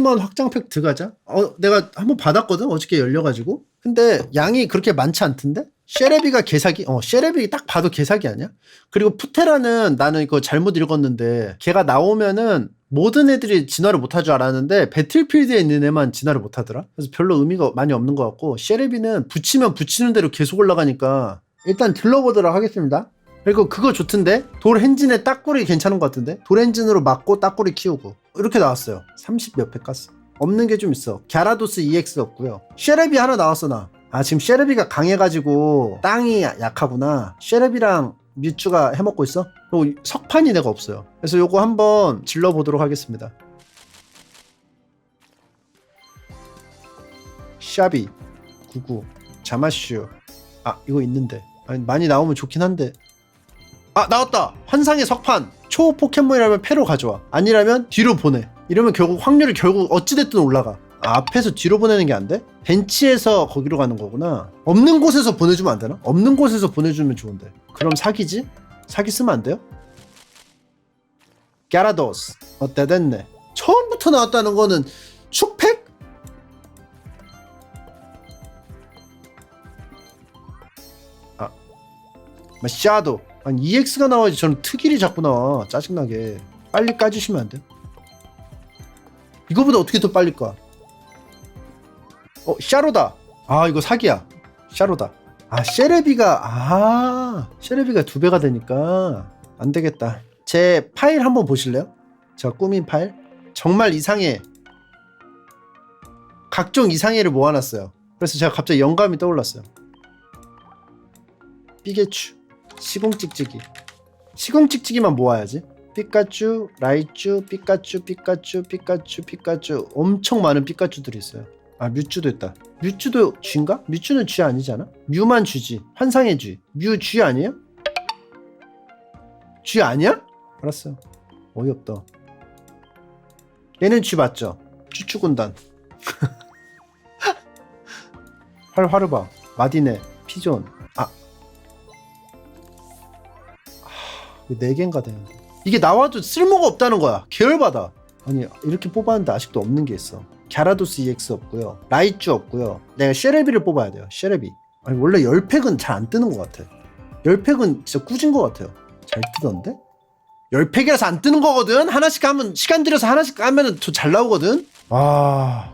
포켓몬 확장 팩 들어가자. 어, 내가 한번 받았거든. 어저께 열려가지고. 근데 양이 그렇게 많지 않던데? 쉐레비가 개사기? 어, 쉐레비 딱 봐도 개사기 아니야? 그리고 푸테라는 나는 이거 잘못 읽었는데 걔가 나오면은 모든 애들이 진화를 못할 줄 알았는데 배틀필드에 있는 애만 진화를 못하더라. 그래서 별로 의미가 많이 없는 것 같고 쉐레비는 붙이면 붙이는 대로 계속 올라가니까 일단 들러보도록 하겠습니다. 그리고 그거 좋던데 돌 엔진에 딱구리 괜찮은 것 같은데 돌 엔진으로 맞고 딱구리 키우고 이렇게 나왔어요. 30몇팩 깠어. 없는 게 좀 있어. 갸라도스 EX 없고요. 쉐레비 하나 나왔어 나. 아 지금 쉐레비가 강해가지고 땅이 약하구나. 쉐레비랑 뮤츠가 해먹고 있어? 그리고 석판이 내가 없어요. 그래서 요거 한번 질러보도록 하겠습니다. 샤비 99 자마슈 아 이거 있는데 아니, 많이 나오면 좋긴 한데 아 나왔다. 환상의 석판. 초 포켓몬이라면 패로 가져와. 아니라면 뒤로 보내. 이러면 결국 확률이 결국 어찌됐든 올라가. 아, 앞에서 뒤로 보내는 게 안 돼? 벤치에서 거기로 가는 거구나. 없는 곳에서 보내주면 안 되나? 없는 곳에서 보내주면 좋은데. 그럼 사기지? 사기 쓰면 안 돼요? 갸라도스. 어때? 됐네. 처음부터 나왔다는 거는 축팩? 아 샤도 아니 EX가 나와야지 저는 특일이 자꾸 나와. 짜증나게. 빨리 까주시면 안 돼요? 이거보다 어떻게 더 빨리 까? 어 샤로다. 아 이거 사기야. 샤로다. 아 쉐레비가 아 쉐레비가 두 배가 되니까 안 되겠다. 제 파일 한번 보실래요? 제가 꾸민 파일? 정말 이상해. 각종 이상해를 모아놨어요. 그래서 제가 갑자기 영감이 떠올랐어요. 삐개추 시공 찍찍이. 시공 찍찍이만 모아야지. 피카츄 라이츄 피카츄 피카츄 피카츄 피카츄. 엄청 많은 피카츄들이 있어요. 아 뮤츠도 있다. 뮤츠도 쥐인가? 뮤츠는 쥐 아니잖아? 뮤만 쥐지. 환상의 쥐 뮤 쥐 아니에요? 쥐 아니야? 알았어. 어이없다. 얘는 쥐 맞죠? 추추군단. 활화르바 마디네. 피존 네 개인가 되는데 이게 나와도 쓸모가 없다는 거야. 계열받아 아니 이렇게 뽑았는데 아직도 없는 게 있어. 갸라도스 EX 없고요. 라이쭈 없고요. 내가 쉐레비를 뽑아야 돼요 쉐레비. 아니 원래 10팩은 잘 안 뜨는 것 같아. 10팩은 진짜 꾸진 것 같아요. 잘 뜨던데? 10팩이라서 안 뜨는 거거든? 하나씩 하면 시간 들여서 하나씩 까면은 더잘 나오거든? 아.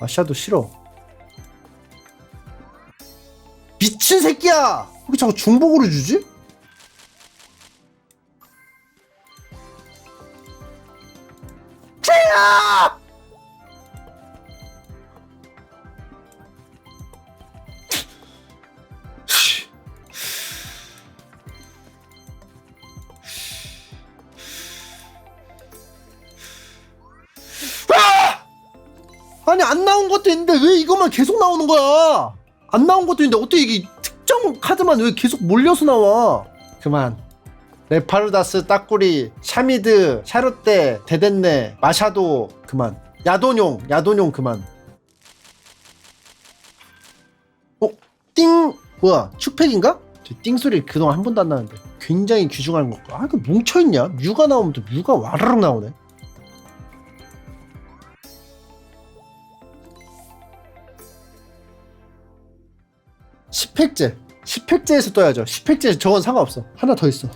아샤도 싫어. 미친 새끼야! 왜 자꾸 중복으로 주지? 쟤야! 아! 아니 안 나온 것도 있는데 왜 이것만 계속 나오는 거야? 안 나온 것도 있는데 어떻게 이게 특정 카드만 왜 계속 몰려서 나와? 그만. 레파르다스, 따꾸리, 샤미드, 샤르떼, 데덴네, 마샤도 그만. 야도뇽, 야도뇽 그만. 어? 띵 뭐야? 축팩인가? 저띵 소리 그동안 한 번도 안 나는데 굉장히 귀중한 것 같고 아 이거 뭉쳐있냐? 뮤가 나오면 또 뮤가 와르륵 나오네 십 10팩째 10팩째에서 떠야죠 10팩째 저건 상관없어 하나 더 있어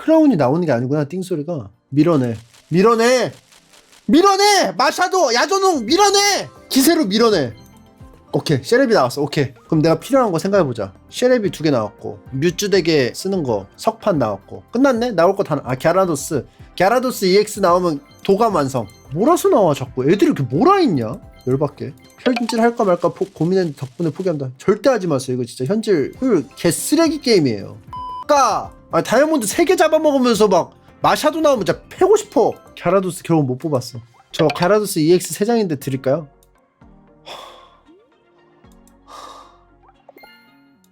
크라운이 나오는 게 아니구나 띵소리가. 밀어내. 밀어내! 밀어내! 마샤도 야조농 밀어내! 기세로 밀어내. 오케이 쉐레비 나왔어. 오케이. 그럼 내가 필요한 거 생각해보자. 쉐레비 두개 나왔고 뮤츠 덱에 쓰는 거 석판 나왔고. 끝났네? 나올 거 다아 갸라도스. 갸라도스 EX 나오면 도감 완성. 몰아서 나와 자꾸. 애들이 이렇게 몰아 있냐? 열받게. 현질 할까 말까 포- 고민했는데 덕분에 포기한다. 절대 하지 마세요. 이거 진짜 현질 그 개쓰레기 게임이에요. 아까 아, 다이아몬드 3개 잡아먹으면서 막 마샤도 나오면 진짜 패고 싶어. 갸라도스 결국 못 뽑았어. 저 갸라도스 EX 3장인데 드릴까요?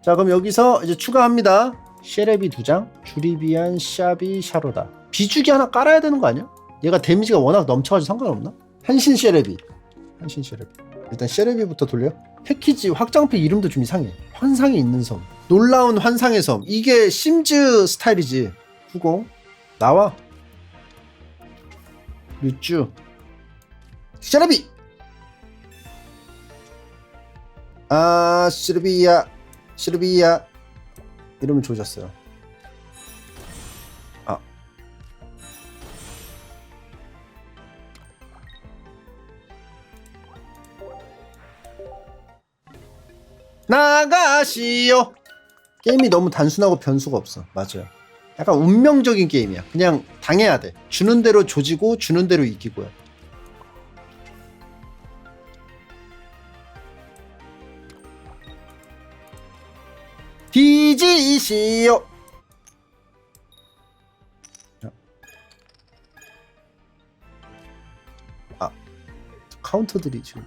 자 그럼 여기서 이제 추가합니다. 쉐레비 2장 주리비안 샤비 샤로다. 비주기 하나 깔아야 되는 거 아니야? 얘가 데미지가 워낙 넘쳐가지고 상관없나? 한신 쉐레비. 한신 쉐레비. 일단 쉐레비부터 돌려. 패키지 확장팩 이름도 좀 이상해. 환상이 있는 섬 놀라운 환상의 섬. 이게 심즈 스타일이지. 후공. 나와. 류쭈. 샤라비! 아, 시르비야. 시르비야. 이러면 좋으셨어요. 아. 나가시오. 게임이 너무 단순하고 변수가 없어. 맞아요. 약간 운명적인 게임이야. 그냥 당해야 돼. 주는 대로 조지고 주는 대로 이기고요. 뒤지시오. 아, 카운터들이 지금.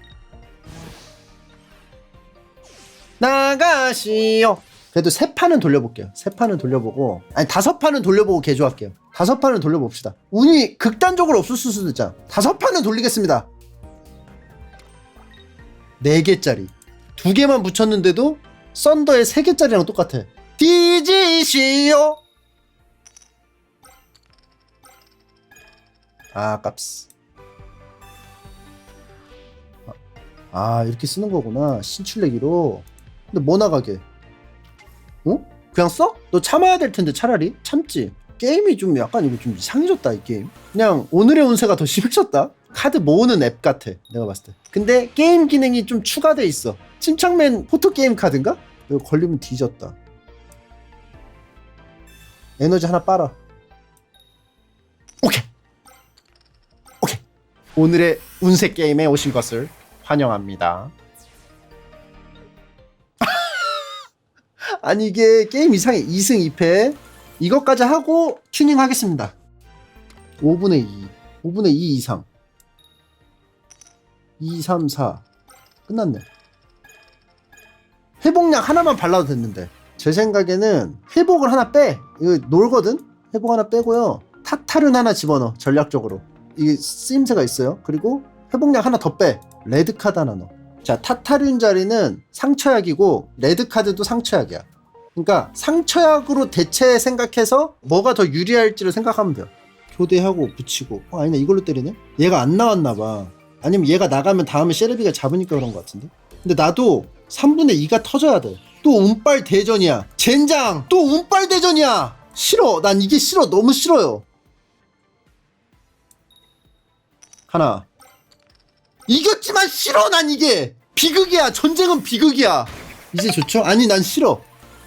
나가시오. 그래도 세 판은 돌려볼게요. 세 판은 돌려보고, 아니 다섯 판은 돌려보고 개조할게요. 다섯 판은 돌려봅시다. 운이 극단적으로 없을 수도 있잖아. 다섯 판은 돌리겠습니다. 네 개짜리. 두 개만 붙였는데도 썬더의 세 개짜리랑 똑같아. 뒤지시오. 아, 깝스. 아, 아, 이렇게 쓰는 거구나. 신출내기로. 근데 뭐 나가게? 어? 그냥 써? 너 참아야 될 텐데 차라리 참지. 게임이 좀 약간 이거 좀 이상해졌다 이 게임. 그냥 오늘의 운세가 더 심해졌다. 카드 모으는 앱 같아 내가 봤을 때. 근데 게임 기능이 좀 추가돼 있어. 침착맨 포토 게임 카드인가? 이거 걸리면 뒤졌다. 에너지 하나 빨아. 오케이. 오케이. 오늘의 운세 게임에 오신 것을 환영합니다. 아니 이게 게임 이상해 2승 2패. 이것까지 하고 튜닝 하겠습니다. 5분의 2 5분의 2 이상. 2 3 4 끝났네. 회복약 하나만 발라도 됐는데. 제 생각에는 회복을 하나 빼. 이거 놀거든? 회복 하나 빼고요. 타타른 하나 집어넣어 전략적으로. 이게 쓰임새가 있어요. 그리고 회복약 하나 더 빼. 레드카드 하나 넣어. 자, 타타륜 자리는 상처약이고 레드카드도 상처약이야. 그러니까 상처약으로 대체 생각해서 뭐가 더 유리할지를 생각하면 돼요. 교대하고 붙이고. 어, 아니네. 이걸로 때리네. 얘가 안 나왔나 봐. 아니면 얘가 나가면 다음에 셰르비가 잡으니까 그런 것 같은데. 근데 나도 3분의 2가 터져야 돼. 또 운빨 대전이야. 젠장! 또 운빨 대전이야! 싫어. 난 이게 싫어. 너무 싫어요. 하나. 이겼지만 싫어 난 이게 비극이야 전쟁은 비극이야 이제 좋죠? 아니 난 싫어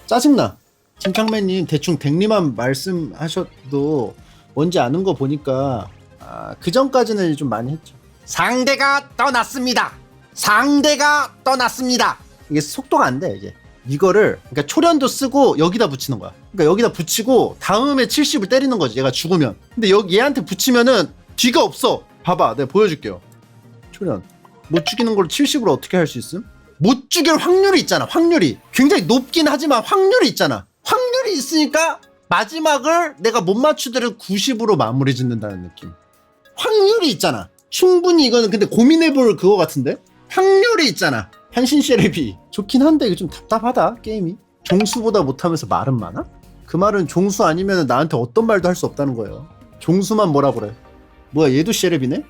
짜증나. 침착맨님 대충 백리만 말씀하셔도 뭔지 아는 거 보니까 아, 그 전까지는 좀 많이 했죠. 상대가 떠났습니다. 상대가 떠났습니다. 이게 속도가 안 돼 이게 이거를 그러니까 초련도 쓰고 여기다 붙이는 거야. 그러니까 여기다 붙이고 다음에 70을 때리는 거지 얘가 죽으면. 근데 여기 얘한테 붙이면은 뒤가 없어. 봐봐 내가 보여줄게요. 초련. 못 죽이는 걸 70으로 어떻게 할 수 있음? 못 죽일 확률이 있잖아 확률이. 굉장히 높긴 하지만 확률이 있잖아. 확률이 있으니까 마지막을 내가 못 맞추더라도 90으로 마무리 짓는다는 느낌. 확률이 있잖아. 충분히 이거는 근데 고민해볼 그거 같은데? 확률이 있잖아. 한신 셰레비 좋긴 한데 이거 좀 답답하다 게임이. 종수보다 못하면서 말은 많아? 그 말은 종수 아니면 나한테 어떤 말도 할 수 없다는 거예요. 종수만 뭐라 그래? 뭐야 얘도 셰레비네?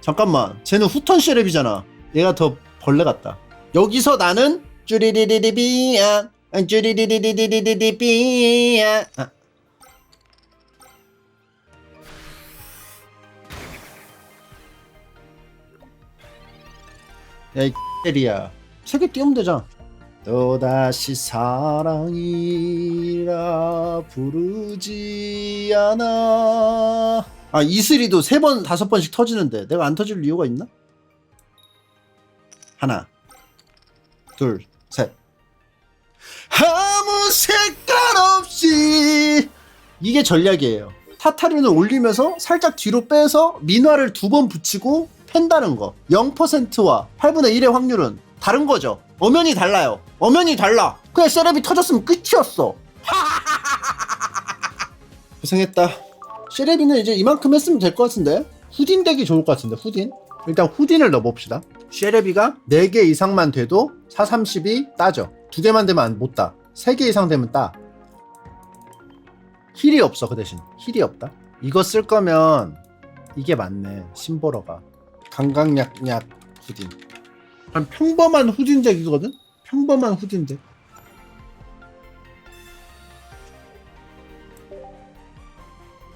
잠깐만. 쟤는 후턴 셰렙이잖아. 얘가 더 벌레 같다. 여기서 나는 쭈리리리리비야 쭈리리리리리리비야 아. 야이 리야. 세개 띄우면 되잖아. 또다시 사랑이라 부르지 않아. 아 이슬이도 세 번 다섯 번씩 터지는데 내가 안 터질 이유가 있나? 하나 둘 셋. 아무 색깔 없이. 이게 전략이에요. 타타르는 올리면서 살짝 뒤로 빼서 민화를 두 번 붙이고 팬다는 거. 0%와 8분의 1의 확률은 다른 거죠. 엄연히 달라요. 엄연히 달라. 그냥 세레비 터졌으면 끝이었어. 고생했다. 쉐레비는 이제 이만큼 했으면 될 것 같은데. 후딘 덱이 좋을 것 같은데 후딘? 일단 후딘을 넣어봅시다 쉐레비가 4개 이상만 돼도 430이 따져. 두 개만 되면 안- 못 따. 3개 이상 되면 따. 힐이 없어 그 대신 힐이 없다. 이거 쓸 거면 이게 맞네 심보러가 강강약약 후딘. 한 평범한 후딘 덱이거든. 평범한 후딘 덱.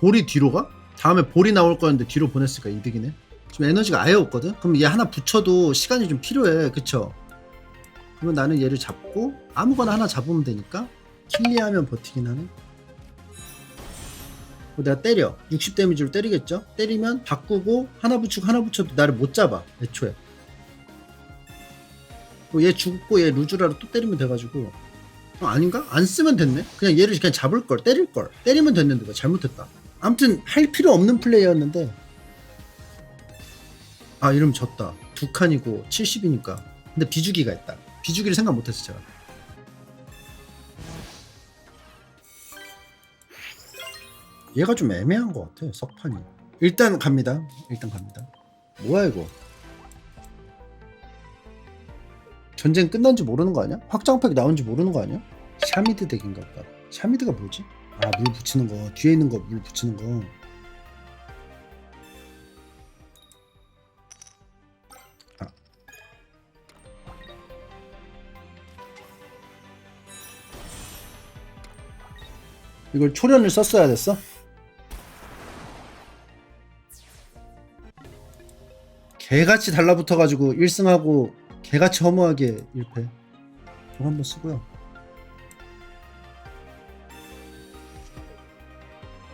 볼이 뒤로 가? 다음에 볼이 나올 거였는데 뒤로 보냈으니까 이득이네. 지금 에너지가 아예 없거든? 그럼 얘 하나 붙여도 시간이 좀 필요해. 그쵸? 그러면 나는 얘를 잡고 아무거나 하나 잡으면 되니까 킬리하면 버티긴 하네. 내가 때려. 60 데미지로 때리겠죠? 때리면 바꾸고 하나 붙이고 하나 붙여도 나를 못 잡아. 애초에. 그리고 얘 죽고 얘 루즈라로 또 때리면 돼가지고 어, 아닌가? 안 쓰면 됐네? 그냥 얘를 그냥 잡을 걸, 때릴 걸. 때리면 됐는데 나 잘못했다. 아무튼 할 필요 없는 플레이였는데 아 이러면 졌다. 두 칸이고 70이니까. 근데 비주기가 있다. 비주기를 생각 못했어 제가. 얘가 좀 애매한 것 같아 석판이. 일단 갑니다. 일단 갑니다. 뭐야 이거? 전쟁 끝난지 모르는 거 아니야? 확장팩 나온지 모르는 거 아니야? 샤미드 덱인가 보다. 샤미드가 뭐지? 아 물 붙이는 거 뒤에 있는 거 물 붙이는 거. 이걸 초련을 썼어야 됐어? 개같이 달라붙어가지고 1승하고 개같이 허무하게 1패. 이거 한번 쓰고요.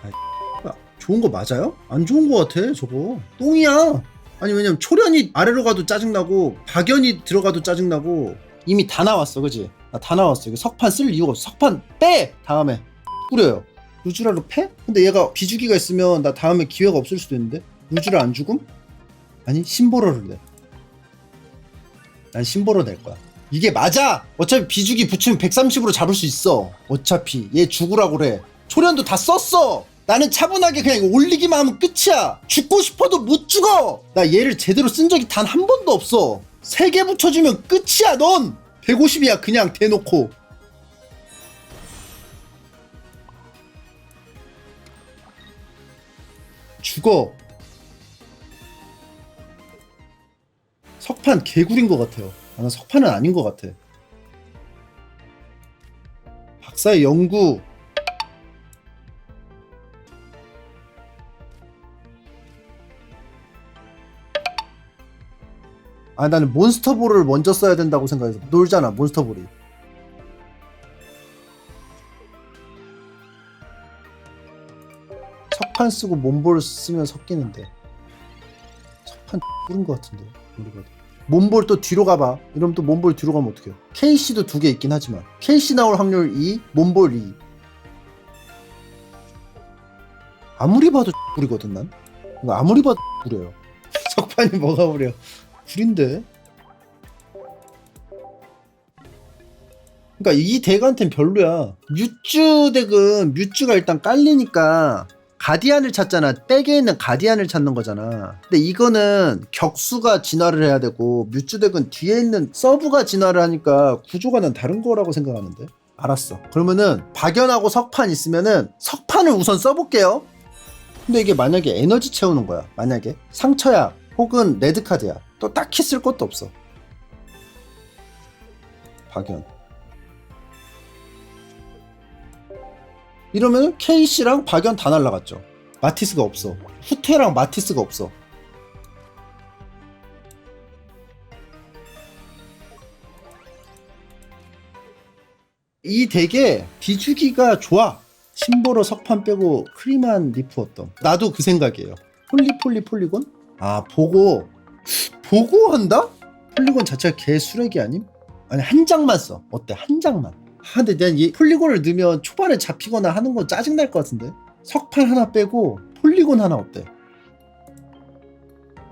아, 좋은 거 맞아요? 안 좋은 거 같아 저거 똥이야 아니 왜냐면 초련이 아래로 가도 짜증나고 박연이 들어가도 짜증나고 이미 다 나왔어 그지? 아, 다 나왔어 이거 석판 쓸 이유가 없어 석판 빼! 다음에 뿌려요 루즈라로 패? 근데 얘가 비주기가 있으면 나 다음에 기회가 없을 수도 있는데 루즈라 안 죽음? 아니 심보로를 내. 난 심보로 낼 거야. 이게 맞아. 어차피 비주기 붙이면 130으로 잡을 수 있어. 어차피 얘 죽으라고 그래. 초련도 다 썼어. 나는 차분하게 그냥 올리기만 하면 끝이야. 죽고 싶어도 못 죽어. 나 얘를 제대로 쓴 적이 단 한 번도 없어. 세 개 붙여주면 끝이야. 넌 150이야. 그냥 대놓고. 죽어. 석판 개구린 것 같아요. 나는 석판은 아닌 것 같아. 박사의 연구. 아 나는 몬스터볼을 먼저 써야 된다고 생각해서 놀잖아 몬스터볼이. 석판 쓰고 몬볼 쓰면 섞이는데. 석판 뿌린 것 같은데 우리가. 몬볼 또 뒤로 가봐. 이러면 또 몬볼 뒤로 가면 어떡해요? KC도 두 개 있긴 하지만 KC 나올 확률 2, 몬볼 2. 아무리 봐도 뿌리거든 난. 아무리 봐도 뿌려요. 석판이 뭐가 뿌려? 불인데. 그러니까 이 덱한텐 별로야. 뮤쭈 덱은 뮤쭈가 일단 깔리니까 가디안을 찾잖아. 백에 있는 가디안을 찾는 거잖아. 근데 이거는 격수가 진화를 해야 되고 뮤쭈 덱은 뒤에 있는 서브가 진화를 하니까 구조가 난 다른 거라고 생각하는데. 알았어. 그러면은 박연하고 석판 있으면은 석판을 우선 써볼게요. 근데 이게 만약에 에너지 채우는 거야. 만약에 상처야 혹은 레드 카드야. 또 딱히 쓸 것도 없어. 박연. 이러면 KC랑 박연 다 날라갔죠. 마티스가 없어. 후퇴랑 마티스가 없어. 이 덱에 비주기가 좋아. 심보로 석판 빼고 크림한 리프 어떤. 나도 그 생각이에요. 폴리 폴리 폴리곤? 아 보고 보고 한다? 폴리곤 자체가 개 쓰레기 아님? 아니 한 장만 써. 어때? 한 장만. 아, 근데 난 이 폴리곤을 넣으면 초반에 잡히거나 하는 건 짜증날 것 같은데? 석판 하나 빼고 폴리곤 하나 어때?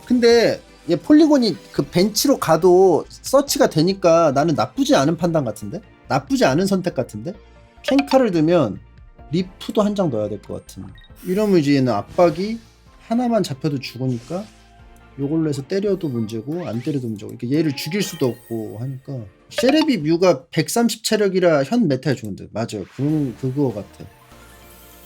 근데 얘 폴리곤이 그 벤치로 가도 서치가 되니까 나는 나쁘지 않은 판단 같은데? 나쁘지 않은 선택 같은데? 캔카를 넣으면 리프도 한 장 넣어야 될 것 같은. 이러면 이제 얘는 압박이 하나만 잡혀도 죽으니까 요걸로 해서 때려도 문제고 안 때려도 문제고 이렇게 얘를 죽일 수도 없고 하니까 셰레비 뮤가 130 체력이라 현 메타에 좋은데 맞아요. 그, 그거 같아.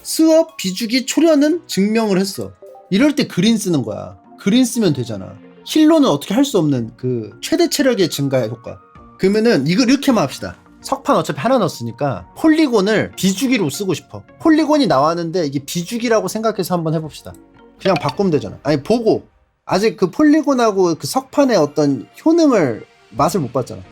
스업 비주기 초련은 증명을 했어. 이럴 때 그린 쓰는 거야. 그린 쓰면 되잖아. 힐로는 어떻게 할 수 없는 그 최대 체력의 증가 효과. 그러면은 이거 이렇게만 합시다. 석판 어차피 하나 넣었으니까 폴리곤을 비주기로 쓰고 싶어. 폴리곤이 나왔는데 이게 비주기라고 생각해서 한번 해봅시다. 그냥 바꾸면 되잖아. 아니 보고. 아직 그 폴리곤하고 그 석판의 어떤 효능을 맛을 못 봤잖아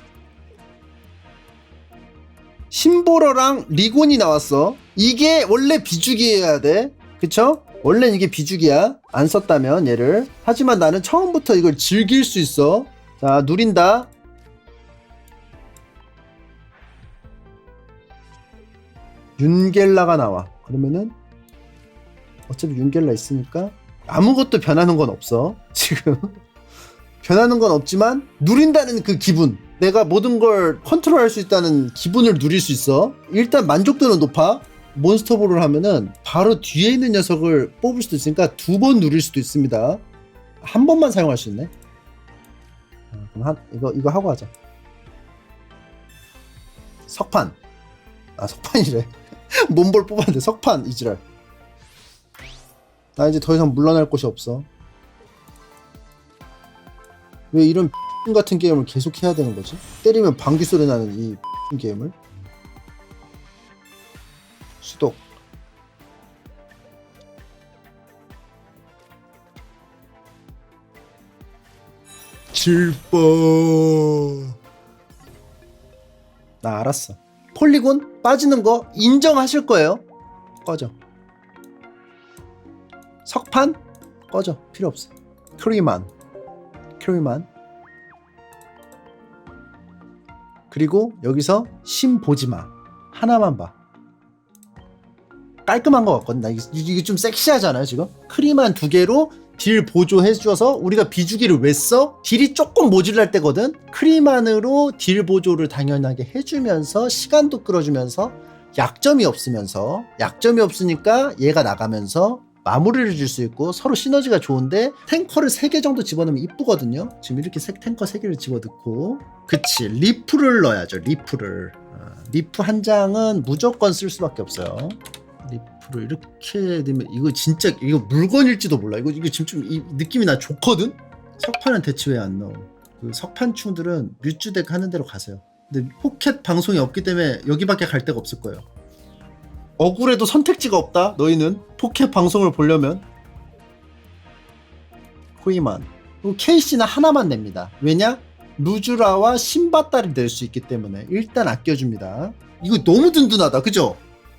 심보러랑 리곤이 나왔어. 이게 원래 비주기여야 돼. 그쵸? 원래는 이게 비주기야. 안 썼다면 얘를. 하지만 나는 처음부터 이걸 즐길 수 있어. 자 누린다. 윤겔라가 나와. 그러면은 어차피 윤겔라 있으니까 아무것도 변하는 건 없어 지금. 변하는 건 없지만 누린다는 그 기분 내가 모든 걸 컨트롤할 수 있다는 기분을 누릴 수 있어. 일단 만족도는 높아. 몬스터볼을 하면은 바로 뒤에 있는 녀석을 뽑을 수도 있으니까 두 번 누릴 수도 있습니다. 한 번만 사용할 수 있네. 아, 그럼 한, 이거 이거 하고 하자. 석판. 아 석판이래. 몸볼 뽑았는데 석판 이지랄. 나 이제 더 이상 물러날 곳이 없어. 왜 이런 같은 게임을 계속 해야 되는 거지? 때리면 방귀 소리 나는 이 게임을? 수독. 질뻔 나 알았어. 폴리곤 빠지는 거 인정하실 거예요? 꺼져. 석판? 꺼져. 필요 없어. 크리만. 크리만 그리고 여기서 심 보지 마. 하나만 봐. 깔끔한 것 같거든. 나 이게, 좀 섹시하잖아요 지금? 크리만 두 개로 딜 보조해줘서 우리가 비주기를 왜 써? 딜이 조금 모질랄 때거든? 크리만으로 딜 보조를 당연하게 해주면서 시간도 끌어주면서 약점이 없으면서 약점이 없으니까 얘가 나가면서 마무리를 줄 수 있고 서로 시너지가 좋은데 탱커를 3개 정도 집어넣으면 이쁘거든요. 지금 이렇게 세- 탱커 3개를 집어넣고. 그치. 리프를 넣어야죠 리프를. 아, 리프 한 장은 무조건 쓸 수밖에 없어요. 리프를 이렇게 되면 이거 진짜 이거 물건일지도 몰라. 이거 이거 지금 좀 이 느낌이 나. 좋거든? 석판은 대체 왜 안 넣어? 그 석판충들은 뮤즈덱 하는 대로 가세요. 근데 포켓 방송이 없기 때문에 여기밖에 갈 데가 없을 거예요 억울해도 선택지가 없다? 너희는 포켓 방송을 보려면? 그리고 케이씨는 하나만 냅니다. 왜냐? 루즈라와 신바따를 낼 수 있기 때문에 일단 아껴줍니다. 이거 너무 든든하다. 그죠?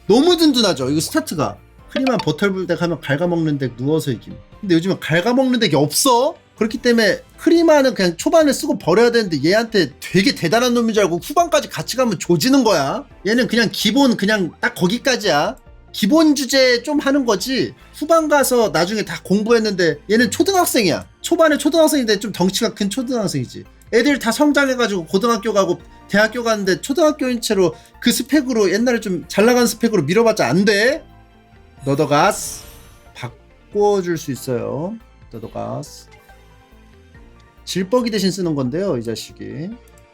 너무 든든하죠? 이거 스타트가. 크리만 버털불 덱 하면 갉아먹는 덱 누워서 이김. 근데 요즘은 갉아먹는 덱이 없어 그렇기 때문에 크리마는 그냥 초반에 쓰고 버려야 되는데 얘한테 되게 대단한 놈인 줄 알고 후반까지 같이 가면 조지는 거야. 얘는 그냥 기본 그냥 딱 거기까지야. 기본 주제 좀 하는 거지. 후반 가서 나중에 다 공부했는데 얘는 초등학생이야. 초반에 초등학생인데 좀 덩치가 큰 초등학생이지. 애들 다 성장해가지고 고등학교 가고 대학교 가는데 초등학교인 채로 그 스펙으로 옛날에 좀 잘 나간 스펙으로 밀어봤자 안 돼. 너더가스. 바꿔줄 수 있어요. 너더가스 질뻑이 대신 쓰는 건데요 이 자식이.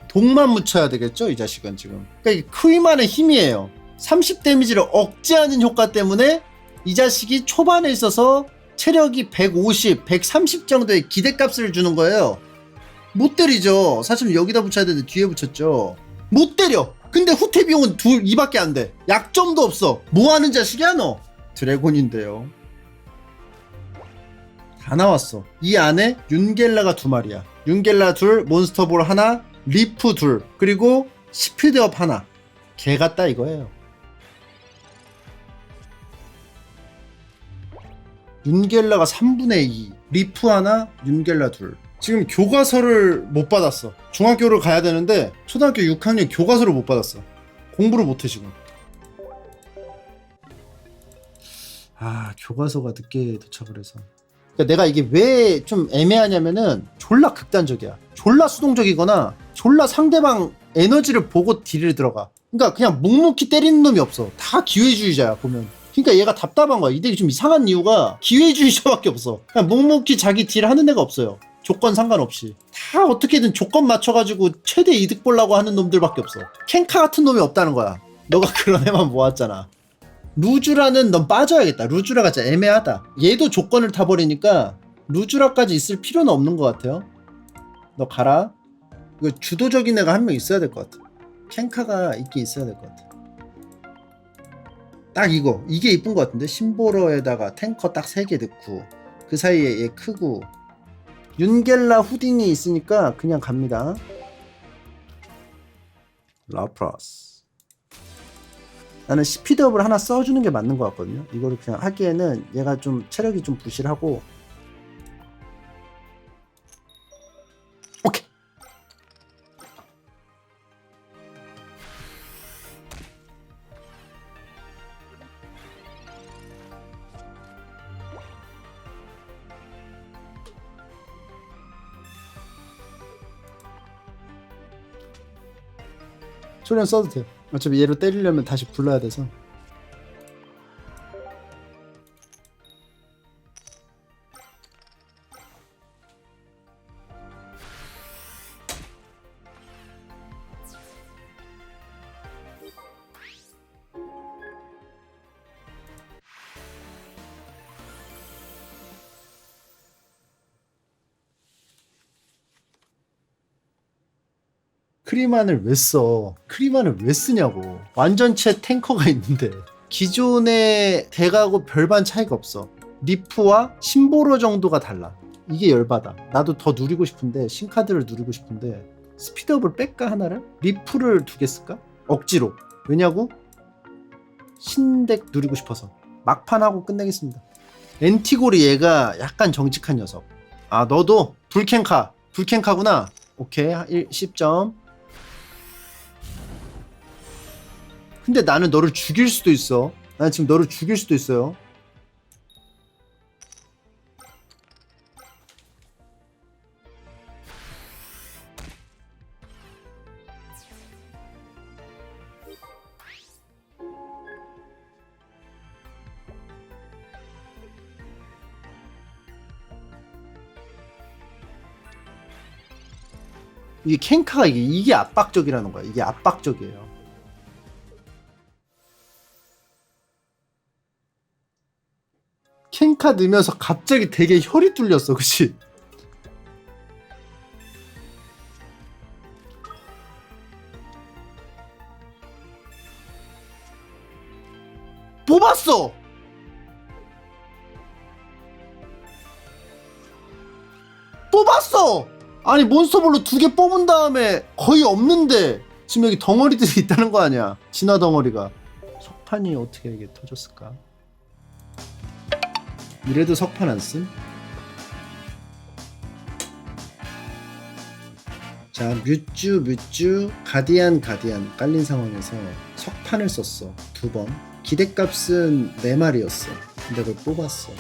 독만 묻혀야 되겠죠 이 자식은 지금. 그러니까 이게 크위만의 힘이에요. 30 데미지를 억제하는 효과 때문에 이 자식이 초반에 있어서 체력이 150, 130 정도의 기대값을 주는 거예요. 못 때리죠. 사실 여기다 붙여야 되는데 뒤에 붙였죠. 못 때려. 근데 후퇴 비용은 둘 이밖에 안 돼. 약점도 없어. 뭐 하는 자식이야 너? 드래곤인데요 다 나왔어. 이 안에 윤겔라가 두 마리야. 윤겔라 둘 몬스터볼 하나 리프 둘 그리고 스피드업 하나. 개 같다 이거예요. 윤겔라가 3분의 2 리프 하나 윤겔라 둘. 지금 교과서를 못 받았어. 중학교를 가야 되는데 초등학교 6학년 교과서를 못 받았어. 공부를 못해 지금. 아 교과서가 늦게 도착을 해서 그러니까 내가 이게 왜 좀 애매하냐면은 졸라 극단적이야. 졸라 수동적이거나 졸라 상대방 에너지를 보고 딜을 들어가. 그러니까 그냥 묵묵히 때리는 놈이 없어. 다 기회주의자야 보면. 그러니까 얘가 답답한 거야. 이 덱이 좀 이상한 이유가 기회주의자밖에 없어. 그냥 묵묵히 자기 딜 하는 애가 없어요. 조건 상관없이. 다 어떻게든 조건 맞춰가지고 최대 이득 보려고 하는 놈들밖에 없어. 켄카 같은 놈이 없다는 거야. 너가 그런 애만 모았잖아 루즈라는 넌 빠져야겠다. 루즈라가 진짜 애매하다. 얘도 조건을 타버리니까 루즈라까지 있을 필요는 없는 것 같아요. 너 가라. 이거 주도적인 애가 한 명 있어야 될 것 같아. 켄카가 있긴 있어야 될 것 같아. 딱 이거. 이게 이쁜 것 같은데? 심보러에다가 탱커 딱 3개 넣고 그 사이에 얘 크고 윤겔라 후딘이 있으니까 그냥 갑니다. 라프라스 나는 스피드업을 하나 써주는 게 맞는 것 같거든요. 이거를 그냥 하기에는 얘가 좀 체력이 좀 부실하고. 소련 써도 돼요. 어차피 얘로 때리려면 다시 불러야 돼서. 크리만을 왜 써? 크리만을 왜 쓰냐고. 완전체 탱커가 있는데 기존의 대가고 별반 차이가 없어. 리프와 심보로 정도가 달라. 이게 열받아. 나도 더 누리고 싶은데 신카드를 누리고 싶은데 스피드업을 뺄까 하나를? 리프를 두 개 쓸까? 억지로. 왜냐고? 신덱 누리고 싶어서. 막판하고 끝내겠습니다. 엔티골이 얘가 약간 정직한 녀석. 아 너도 불캔카. 불캔카구나. 오케이 1, 10점. 근데 나는 너를 죽일 수도 있어. 난 지금 너를 죽일 수도 있어요. 이게 캔카가 이게, 이게 압박적이라는 거야. 이게 압박적이에요. 캔카 넣으면서 갑자기 되게 혈이 뚫렸어, 그치? 뽑았어! 뽑았어! 아니 몬스터볼로 두 개 뽑은 다음에 거의 없는데 지금 여기 덩어리들이 있다는 거 아니야 진화 덩어리가 석판이 어떻게 이게 터졌을까 이래도 석판 안 쓴? 자 뮤쭈 뮤쭈 가디안 가디안. 깔린 상황에서 석판을 썼어. 두 번. 기대값은 4마리였어. 근데 그걸 뽑았어